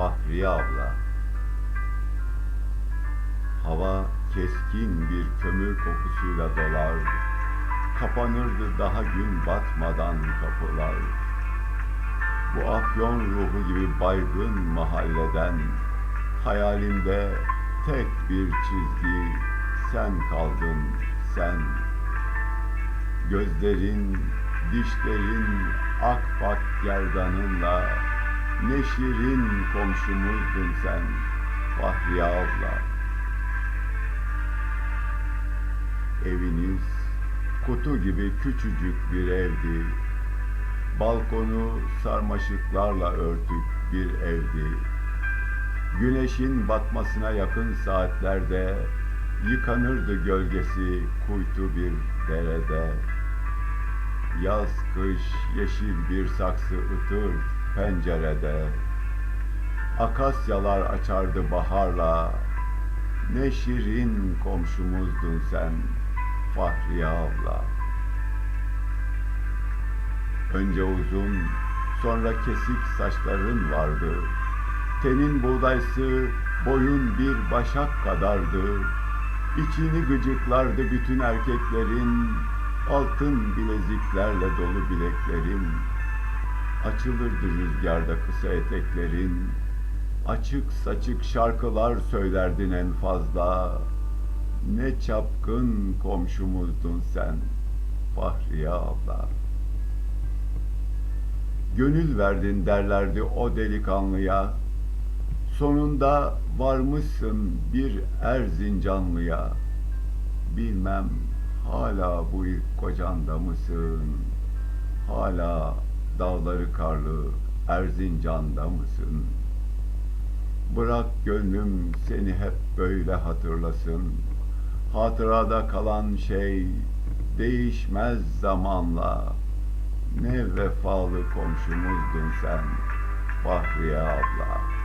Fahriye abla. Hava keskin bir kömür kokusuyla dolar. Kapanırdı daha gün batmadan kapılar. Bu afyon ruhu gibi baygın mahalleden hayalimde tek bir çizgi sen kaldın sen. Gözlerin, dişlerin akbak gerdanınla ne şirin komşumuzdun sen Fahriye abla. Eviniz kutu gibi küçücük bir evdi. Balkonu sarmaşıklarla örtük bir evdi. Güneşin batmasına yakın saatlerde yıkanırdı gölgesi kuytu bir derede. Yaz kış yeşil bir saksı ıtır pencerede. Akasyalar açardı baharla. Ne şirin komşumuzdun sen Fahriye abla. Önce uzun, sonra kesik saçların vardı. Tenin buğdaysı, boyun bir başak kadardı. İçini gıcıklardı bütün erkeklerin, altın bileziklerle dolu bileklerin. Açılırdı rüzgarda kısa eteklerin, açık saçık şarkılar söylerdin en fazla. Ne çapkın komşumuzdun sen, Fahriye abla. Gönül verdin derlerdi o delikanlıya. Sonunda varmışsın bir Erzincanlıya. Bilmem hala bu ilk kocanda mısın? Hala dağları karlı Erzincan'da mısın? Bırak gönlüm seni hep böyle hatırlasın. Hatırada kalan şey değişmez zamanla. Ne vefalı komşumuzdun sen Fahriye abla.